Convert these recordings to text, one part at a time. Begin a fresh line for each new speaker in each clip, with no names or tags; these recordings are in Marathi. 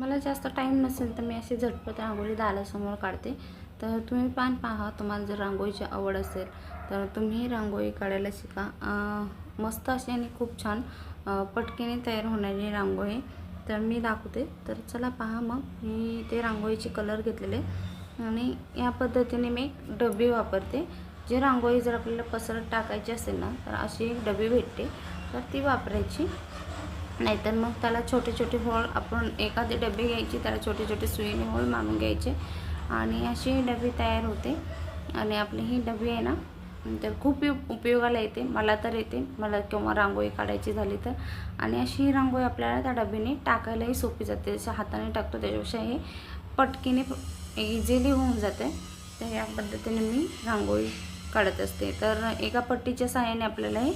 मला जास्त टाईम नसेल तर मी अशी झटपट रांगोळी दालासमोर काढते. तर तुम्ही पण पहा तुम्हाला जर रांगोळीची आवड असेल तर तुम्ही रांगोळी काढायला शिका. मस्त अशी आणि खूप छान पटकेने पटकीने तयार होणारी रांगोळी. तर मी दाखवते. तर चला पहा मग मी ते रांगोळीचे कलर घेतलेले. आणि या पद्धतीने मी डबी वापरते. जे रांगोळी जर आपल्याला पसरत टाकायची असेल ना तर अशी एक डबी भेटते. तर ती वापरायची. नाहीतर मग त्याला छोटे छोटे होळ आपण एखादे डबे घ्यायचे त्याला छोटे छोटे सुईने होळ मारून घ्यायचे. आणि अशी ही डबी तयार होते. आणि आपली ही डबी आहे ना तर खूप उपयोगाला येते. मला तर येते. मला किंवा रांगोळी काढायची झाली तर. आणि अशी ही रांगोळी आपल्याला त्या डबीने टाकायलाही सोपी जाते. जसं हाताने टाकतो त्याच्यापेक्षा हे पटकीने इझिली होऊन जाते. तर या पद्धतीने मी रांगोळी काढत असते. तर एका पट्टीच्या सहाय्याने आपल्याला हे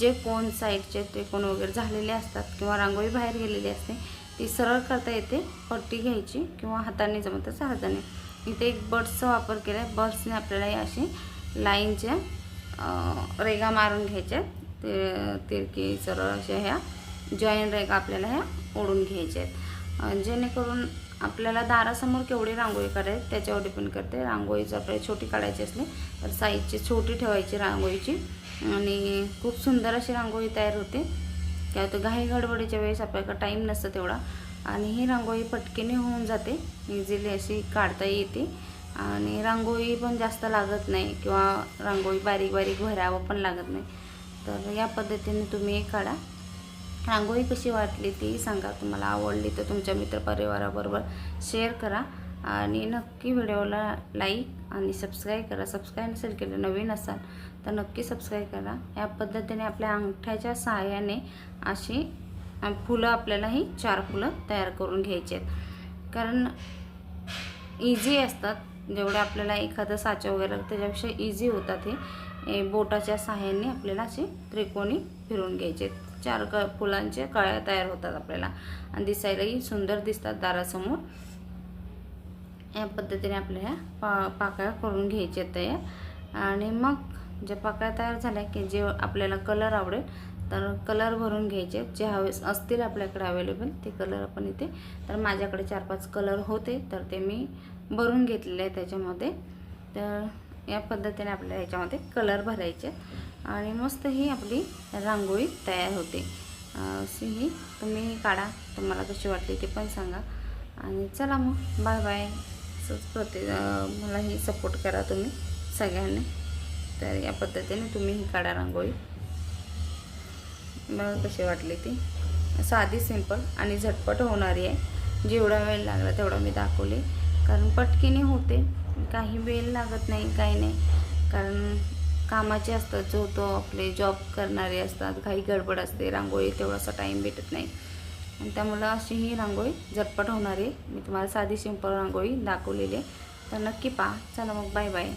जे कोण साईडचे ते कोण वगैरे झालेले असतात किंवा रांगोळी बाहेर गेलेली असते ती सरळ करता येते पट्टी घ्यायची किंवा हाताने जमत तर हाताने. इथे एक बड्सचा वापर केला आहे बड्सने आपल्याला हे अशी लाईनच्या रेगा मारून घ्यायच्या ते तिरकी सरळ अशा ह्या जॉईन रेगा आपल्याला ह्या ओढून घ्यायच्या आहेत जेणेकरून आपल्याला दारासमोर केवढी रांगोळी करायची त्याच्यावर डिपेंड करते. रांगोळी जर आपल्याला छोटी काढायची असली तर साईजची छोटी ठेवायची रांगोळीची. आणि खूप सुंदर अशी रांगोळी तयार होते. काय होतं घाई गडबडीच्या वेळेस आपल्याकडे टाईम नसतं तेवढा. आणि ही रांगोळी पटकीने होऊन जाते. इझिली अशी काढता येते. आणि रांगोळी पण जास्त लागत नाही किंवा रांगोळी बारीक बारीक भरावं पण लागत नाही. तर या पद्धतीने तुम्ही काढा. रांगोळी कशी वाटली ती सांगा. तुम्हाला आवडली तर तुमच्या मित्रपरिवाराबरोबर शेअर करा. आणि नक्की व्हिडिओला लाईक आणि सबस्क्राईब करा. सबस्क्राईब नसेल केलं नवीन असाल तर नक्की सबस्क्राईब करा. या पद्धतीने आपल्या अंगठ्याच्या सहाय्याने अशी फुलं आपल्याला ही चार फुलं तयार करून घ्यायची आहेत. कारण इझी असतात. जेवढे आपल्याला एखादं साचा वगैरे लागतं त्याच्यापेक्षा इझी होतात हे. बोटाच्या सहाय्याने आपल्याला असे त्रिकोणी फिरून घ्यायचे चार क फुलांच्या कळ्या तयार होतात आपल्याला. आणि दिसायलाही सुंदर दिसतात दारासमोर. या पद्धतीने आपल्या ह्या पा पाकळ्या करून घ्यायच्या तयार. आणि मग ज्या पाकळ्या तयार झाल्या की जे आपल्याला कलर आवडेल तर कलर भरून घ्यायचे जे हवे असतील आपल्याकडे अवेलेबल ते कलर आपण इथे तर माझ्याकडे चार पाच कलर होते तर ते मी भरून घेतलेले आहे त्याच्यामध्ये. तर या पद्धतीने आपल्याला याच्यामध्ये कलर भरायचे आणि मस्त ही आपली रांगोळी तयार होते. अशी ही तुम्ही काढा. तुम्हाला कशी वाटली ते पण सांगा. आणि चला मग बाय बाय. असंच प्रति मला ही सपोर्ट करा तुम्ही सगळ्यांनी. तर या पद्धतीने तुम्ही ही काढा रांगोळी. मला कशी वाटली ती. साधी सिंपल आणि झटपट होणारी आहे. जेवढा वेळ लागला तेवढा मी दाखवली. कारण पटकीने होते. काही वेळ लागत नाही काही नाही. कारण कामाचे असतात जो तो आपले जॉब करणारे असतात काही गडबड असते रांगोळी तेवढासा टाईम भेटत नाही. आणि त्यामुळं अशी ही रांगोळी झटपट होणारी आहे. मी तुम्हाला साधी सिंपल रांगोळी दाखवलेली आहे. तर नक्की पहा. चला मग बाय बाय